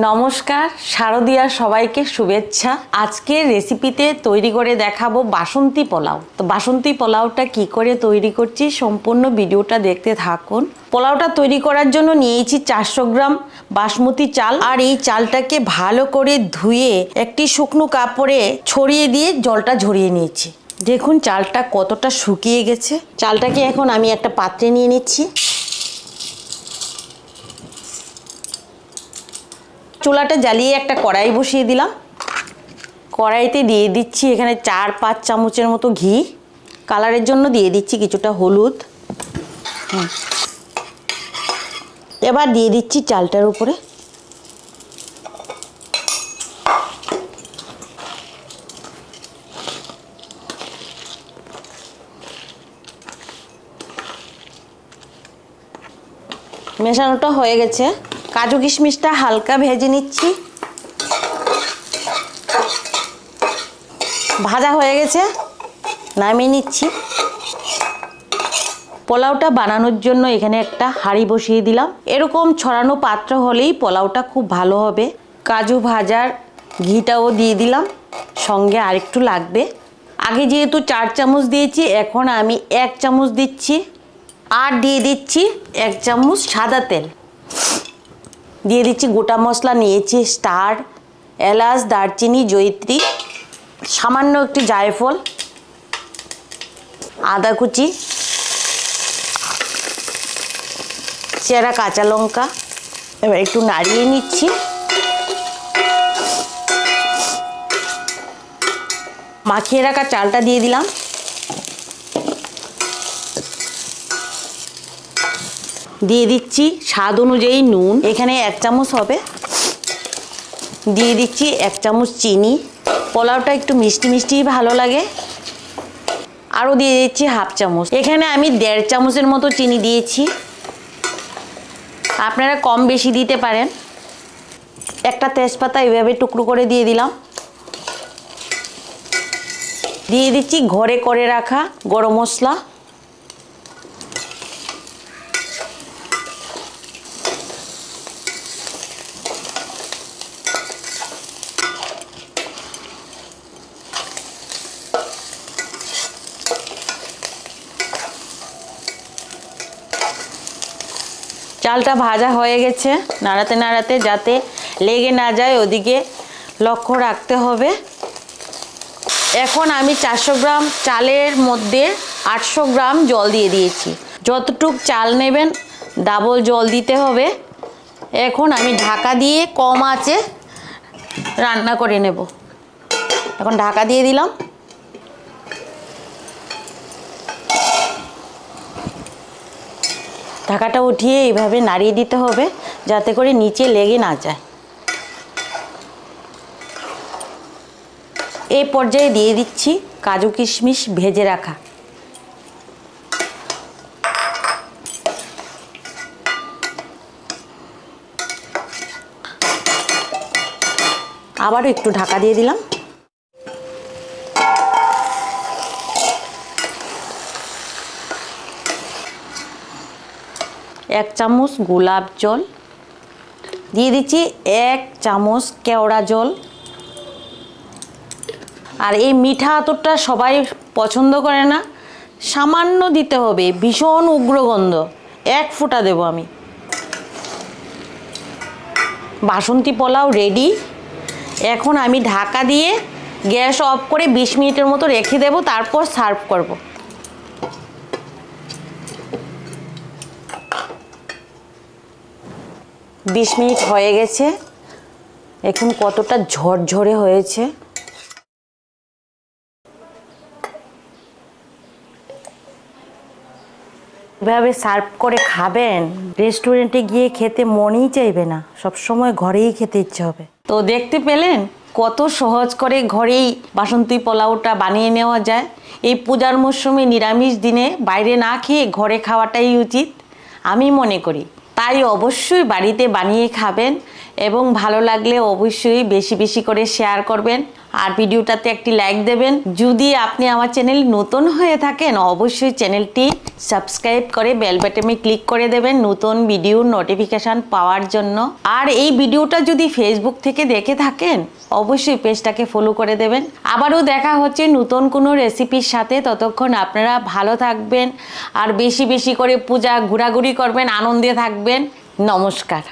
নমস্কার, শারদিয়ার সবাইকে শুভেচ্ছা। আজকের রেসিপিতে তৈরি করে দেখাবো বাসন্তী পোলাও। তো বাসন্তী পোলাওটা কি করে তৈরি করছি সম্পূর্ণ ভিডিওটা দেখতে থাকুন। পোলাওটা তৈরি করার জন্য নিয়েছি চারশো গ্রাম বাসমতি চাল। আর এই চালটাকে ভালো করে ধুয়ে একটি শুকনো কাপড়ে ছড়িয়ে দিয়ে জলটা ঝরিয়ে নিয়েছি। দেখুন চালটা কতটা শুকিয়ে গেছে। চালটাকে এখন আমি একটা পাত্রে নিয়ে নিচ্ছি। চুলাটা জ্বালিয়ে একটা কড়াই বসিয়ে দিলাম। কড়াইতে দিয়ে দিচ্ছি এখানে চার পাঁচ চামচের মতো ঘি। কালারের জন্য দিয়ে দিচ্ছি কিছুটা হলুদ। এবার দিয়ে দিচ্ছি চালটার উপরে। মেশানোটা হয়ে গেছে। কাজু কিশমিশটা হালকা ভেজে নিচ্ছি। ভাজা হয়ে গেছে, নামিয়ে নিচ্ছি। পোলাওটা বানানোর জন্য এখানে একটা হাঁড়ি বসিয়ে দিলাম। এরকম ছড়ানো পাত্র হলেই পোলাওটা খুব ভালো হবে। কাজু ভাজার ঘিটাও দিয়ে দিলাম, সঙ্গে আরেকটু লাগবে। আগে যেহেতু চার চামচ দিয়েছি, এখন আমি এক চামচ দিচ্ছি। আর দিয়ে দিচ্ছি এক চামচ সাদা তেল। দিয়ে দিচ্ছি গোটা মশলা, নিয়েছি স্টার, এলাচ, দারচিনি, জয়িত্রী, সামান্য একটু জায়ফল, আদা কুচি, চেরা কাঁচা লঙ্কা, এবার একটু নাড়িয়ে নিচ্ছি। মাখিয়ে রাখা চালটা দিয়ে দিলাম। দিয়ে দিচ্ছি স্বাদ অনুযায়ী নুন। এখানে এক চামচ হবে। দিয়ে দিচ্ছি এক চামচ চিনি। পোলাওটা একটু মিষ্টি মিষ্টি ভালো লাগে। আরও দিয়ে দিচ্ছি হাফ চামচ। এখানে আমি দেড় চামচের মতো চিনি দিয়েছি। আপনারা কম বেশি দিতে পারেন। একটা তেজপাতা এভাবে টুকরো করে দিয়ে দিলাম। দিয়ে দিচ্ছি ঘরে করে রাখা গরম মশলা। চালটা ভাজা হয়ে গেছে। নাড়াতে নাড়াতে যাতে লেগে না যায়, ওদিকে লক্ষ্য রাখতে হবে। এখন আমি চারশো গ্রাম চালের মধ্যে আটশো গ্রাম জল দিয়ে দিয়েছি। যতটুক চাল নেবেন, ডাবল জল দিতে হবে। এখন আমি ঢাকা দিয়ে কম আছে রান্না করে নেব। এখন ঢাকা দিয়ে দিলাম। ঢাকাটা উঠিয়ে এইভাবে নাড়িয়ে দিতে হবে, যাতে করে নিচে লেগে না যায়। এই পর্যায়ে দিয়ে দিচ্ছি কাজু কিশমিশ ভেজে রাখা। আবারও একটু ঢাকা দিয়ে দিলাম। এক চামচ গোলাপ জল। দিয়ে দিচ্ছি এক চামচ কেওড়া জল। আর এই মিঠা আতরটা সবাই পছন্দ করে না। সামান্য দিতে হবে, ভীষণ উগ্রগন্ধ এক ফোঁটা দেব আমি। বাসন্তী পোলাও রেডি এখন আমি ঢাকা দিয়ে গ্যাস অফ করে বিশ মিনিটের মতো রেখে দেবো, তারপর সার্ভ করব। বিশ মিনিট হয়ে গেছে। এখন কতটা ঝরঝরে হয়েছে? এভাবে সার্ভ করে খাবেন, রেস্টুরেন্টে গিয়ে খেতে মনেই চাইবে না। সবসময় ঘরেই খেতে ইচ্ছে হবে। তো দেখতে পেলেন কত সহজ করে ঘরেই বাসন্তী পোলাওটা বানিয়ে নেওয়া যায়। এই পূজার মরশুমে নিরামিষ দিনে বাইরে না খেয়ে ঘরে খাওয়াটাই উচিত। আমি মনে করি তাই অবশ্যই বাড়িতে বানিয়ে খাবেন। এবং ভালো লাগলে অবশ্যই বেশি বেশি করে শেয়ার করবেন। আর ভিডিওটাতে একটি লাইক দেবেন। যদি আপনি আমার চ্যানেল নতুন হয়ে থাকেন, অবশ্যই চ্যানেলটি সাবস্ক্রাইব করে বেল বাটনে ক্লিক করে দেবেন নতুন ভিডিওর নোটিফিকেশান পাওয়ার জন্য। আর এই ভিডিওটা যদি ফেসবুক থেকে দেখে থাকেন, অবশ্যই পেজটাকে ফলো করে দেবেন। আবারও দেখা হচ্ছে নতুন কোনো রেসিপির সাথে। ততক্ষণ আপনারা ভালো থাকবেন। আর বেশি বেশি করে পূজা ঘোরাঘুরি করবেন, আনন্দে থাকবেন। নমস্কার।